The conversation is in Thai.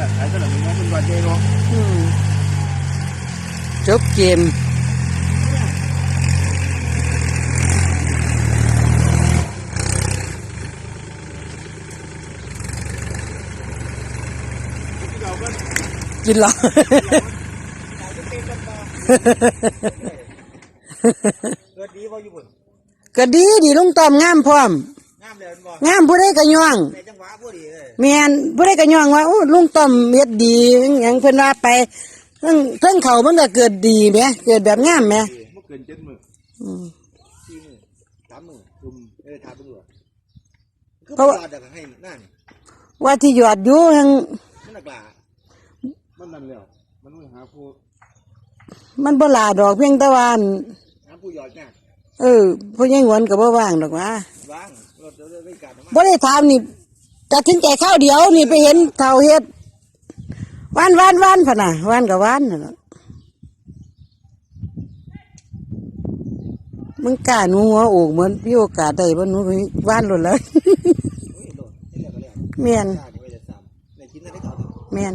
อขายตลาดน้องเป็นวันเจโร่อืมจบเกมเราก็กินเหล้าเกิดดีพออยู่บนก็ดีดีลุงต้อมงามพร้อม งามเลยบ่งามผู้ใดก็ย่องใน จังหวะพอดีเลยแม่นผู้ใดก็ย่องว่าโอ้ลุงต้อมเฮ็ดดีอหยังเพิ่นว่าไปเทั้งเทั้งเขามันก็เกิดดีแหมเกิดแบบงามแหมเมื่อเกินเจ็ดหมื่นอืมสี่หมื่นสามหมื่นรุมเออถามตำรวจคือเพราะว่าปลาดักให้นั่นว่าที่ยอดอยู่หังมันนักลามันนั่นแล้วมันไม่หาผู้มันบ่หลาดอกเพียงแต่ว่าอั่นหาผู้หยอดยากเออผู้ใหญ่หวนก็บ่ว่างดอกว่าว่างรถเรื่องการน้ำมันบ่ได้ถามนี่ ตัดสินใจข้าวเดียว นี่ไปเห็นเท่าเฮ็ดว่านว่านว่านพะน่ะว่านกับว่านน่ะมึงกล้าหนูหัวโอกเหมือนพี่โอกาสได้บ่หนูไปวานหล่นเลยเฮ้ยโดแล้วเมียนเมียน